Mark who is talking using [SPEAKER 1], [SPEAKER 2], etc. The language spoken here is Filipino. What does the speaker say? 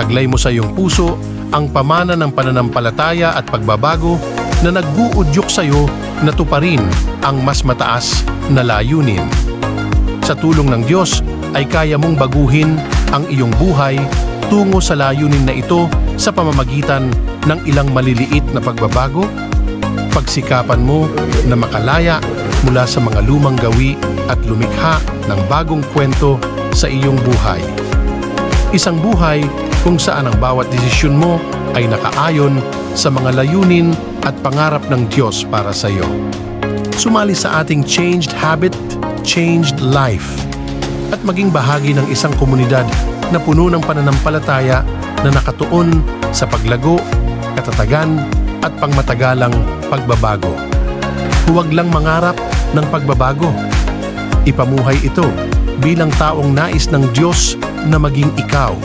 [SPEAKER 1] Taglay mo sa iyong puso ang pamana ng pananampalataya at pagbabago na nagbuudyok sa iyo na tuparin ang mas mataas na layunin. Sa tulong ng Diyos ay kaya mong baguhin ang iyong buhay tungo sa layunin na ito sa pamamagitan ng ilang maliliit na pagbabago. Pagsikapan mo na makalaya mula sa mga lumang gawi at lumikha ng bagong kwento sa iyong buhay. Isang buhay kung saan ang bawat desisyon mo ay nakaayon sa mga layunin at pangarap ng Diyos para sa iyo. Sumali sa ating Changed Habit, Changed Life at maging bahagi ng isang komunidad na puno ng pananampalataya na nakatuon sa paglago, katatagan at pangmatagalang pagbabago. Huwag lang mangarap ng pagbabago. Ipamuhay ito bilang taong nais ng Diyos na maging ikaw